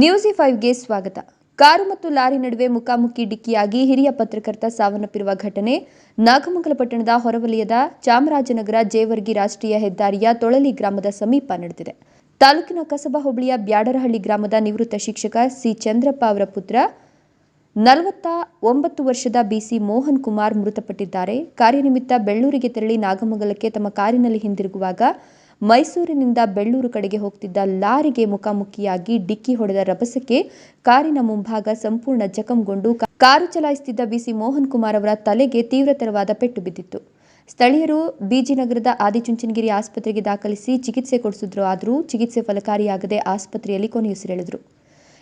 ನ್ಯೂಸಿ ಫೈವ್ಗೆ ಸ್ವಾಗತ. ಕಾರು ಮತ್ತು ಲಾರಿ ನಡುವೆ ಮುಖಾಮುಖಿ ಡಿಕ್ಕಿಯಾಗಿ ಹಿರಿಯ ಪತ್ರಕರ್ತ ಸಾವನ್ನಪ್ಪಿರುವ ಘಟನೆ ನಾಗಮಂಗಲ ಪಟ್ಟಣದ ಹೊರವಲಯದ ಚಾಮರಾಜನಗರ ಜೇವರ್ಗಿ ರಾಷ್ಟ್ರೀಯ ಹೆದ್ದಾರಿಯ ತೊಳಲಿ ಗ್ರಾಮದ ಸಮೀಪ ನಡೆದಿದೆ. ತಾಲೂಕಿನ ಕಸಬಾ ಹೋಬಳಿಯ ಬ್ಯಾಡರಹಳ್ಳಿ ಗ್ರಾಮದ ನಿವೃತ್ತ ಶಿಕ್ಷಕ ಸಿ. ಚಂದ್ರಪ್ಪ ಅವರ ಪುತ್ರ, ನಲವತ್ತ ಒಂಬತ್ತು ವರ್ಷದ ಬಿಸಿ ಮೋಹನ್ ಕುಮಾರ್ ಮೃತಪಟ್ಟಿದ್ದಾರೆ. ಕಾರ್ಯನಿಮಿತ್ತ ಬೆಳ್ಳೂರಿಗೆ ತೆರಳಿ ನಾಗಮಂಗಲಕ್ಕೆ ತಮ್ಮ ಕಾರಿನಲ್ಲಿ ಹಿಂದಿರುಗುವಾಗ ಮೈಸೂರಿನಿಂದ ಬೆಳ್ಳೂರು ಕಡೆಗೆ ಹೋಗ್ತಿದ್ದ ಲಾರಿಗೆ ಮುಖಾಮುಖಿಯಾಗಿ ಡಿಕ್ಕಿ ಹೊಡೆದ ರಭಸಕ್ಕೆ ಕಾರಿನ ಮುಂಭಾಗ ಸಂಪೂರ್ಣ ಜಖಂಗೊಂಡು ಕಾರು ಚಲಾಯಿಸುತ್ತಿದ್ದ ಬಿಸಿ ಮೋಹನ್ ಕುಮಾರ್ ಅವರ ತಲೆಗೆ ತೀವ್ರತರವಾದ ಪೆಟ್ಟು ಬಿದ್ದಿತ್ತು. ಸ್ಥಳೀಯರು ಬಿಜಿನಗರದ ಆದಿಚುಂಚನಗಿರಿ ಆಸ್ಪತ್ರೆಗೆ ದಾಖಲಿಸಿ ಚಿಕಿತ್ಸೆ ಕೊಡಿಸಿದ್ರು. ಆದರೂ ಚಿಕಿತ್ಸೆ ಫಲಕಾರಿಯಾಗದೆ ಆಸ್ಪತ್ರೆಯಲ್ಲಿ ಕೊನೆಯುಸಿರೆಳೆದರು.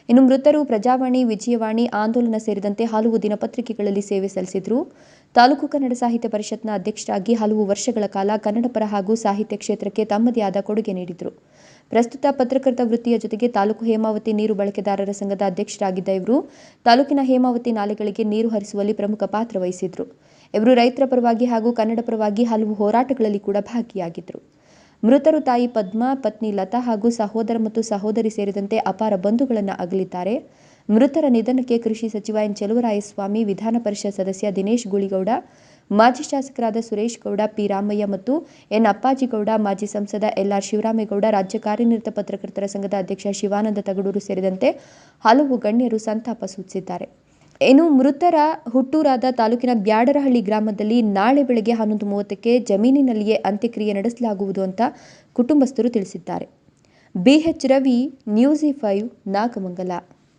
ಇನ್ನು ಮೃತರು ಪ್ರಜಾವಾಣಿ, ವಿಜಯವಾಣಿ, ಆಂದೋಲನ ಸೇರಿದಂತೆ ಹಲವು ದಿನಪತ್ರಿಕೆಗಳಲ್ಲಿ ಸೇವೆ ಸಲ್ಲಿಸಿದ್ರು. ತಾಲೂಕು ಕನ್ನಡ ಸಾಹಿತ್ಯ ಪರಿಷತ್ನ ಅಧ್ಯಕ್ಷರಾಗಿ ಹಲವು ವರ್ಷಗಳ ಕಾಲ ಕನ್ನಡಪರ ಹಾಗೂ ಸಾಹಿತ್ಯ ಕ್ಷೇತ್ರಕ್ಕೆ ತಮ್ಮದೇ ಆದ ಕೊಡುಗೆ ನೀಡಿದರು. ಪ್ರಸ್ತುತ ಪತ್ರಕರ್ತ ವೃತ್ತಿಯ ಜೊತೆಗೆ ತಾಲೂಕು ಹೇಮಾವತಿ ನೀರು ಬಳಕೆದಾರರ ಸಂಘದ ಅಧ್ಯಕ್ಷರಾಗಿದ್ದ ಇವರು ತಾಲೂಕಿನ ಹೇಮಾವತಿ ನಾಲೆಗಳಿಗೆ ನೀರು ಹರಿಸುವಲ್ಲಿ ಪ್ರಮುಖ ಪಾತ್ರ ವಹಿಸಿದ್ರು. ಇವರು ರೈತರ ಪರವಾಗಿ ಹಾಗೂ ಕನ್ನಡ ಪರವಾಗಿ ಹಲವು ಹೋರಾಟಗಳಲ್ಲಿ ಕೂಡ ಭಾಗಿಯಾಗಿದ್ದರು ಮೃತರು ತಾಯಿ ಪದ್ಮಾ, ಪತ್ನಿ ಲತಾ ಹಾಗೂ ಸಹೋದರ ಮತ್ತು ಸಹೋದರಿ ಸೇರಿದಂತೆ ಅಪಾರ ಬಂಧುಗಳನ್ನು ಅಗಲಿದ್ದಾರೆ. ಮೃತರ ನಿಧನಕ್ಕೆ ಕೃಷಿ ಸಚಿವ ಎನ್. ಚೆಲುವರಾಯಸ್ವಾಮಿ, ವಿಧಾನ ಪರಿಷತ್ ಸದಸ್ಯ ದಿನೇಶ್ ಗುಳಿಗೌಡ, ಮಾಜಿ ಶಾಸಕರಾದ ಸುರೇಶ್ ಗೌಡ, ಪಿ. ರಾಮಯ್ಯ ಮತ್ತು ಎನ್. ಅಪ್ಪಾಜಿಗೌಡ, ಮಾಜಿ ಸಂಸದ ಎಲ್ಆರ್ ಶಿವರಾಮೇಗೌಡ, ರಾಜ್ಯ ಕಾರ್ಯನಿರತ ಪತ್ರಕರ್ತರ ಸಂಘದ ಅಧ್ಯಕ್ಷ ಶಿವಾನಂದ ತಗಡೂರು ಸೇರಿದಂತೆ ಹಲವು ಗಣ್ಯರು ಸಂತಾಪ ಸೂಚಿಸಿದ್ದಾರೆ. ಇನ್ನು ಮೃತರ ಹುಟ್ಟೂರಾದ ತಾಲೂಕಿನ ಬ್ಯಾಡರಹಳ್ಳಿ ಗ್ರಾಮದಲ್ಲಿ ನಾಳೆ ಬೆಳಗ್ಗೆ ಹನ್ನೊಂದು ಮೂವತ್ತಕ್ಕೆ ಜಮೀನಿನಲ್ಲಿಯೇ ಅಂತ್ಯಕ್ರಿಯೆ ನಡೆಸಲಾಗುವುದು ಅಂತ ಕುಟುಂಬಸ್ಥರು ತಿಳಿಸಿದ್ದಾರೆ. BH Ravi, news five, Nagamangala.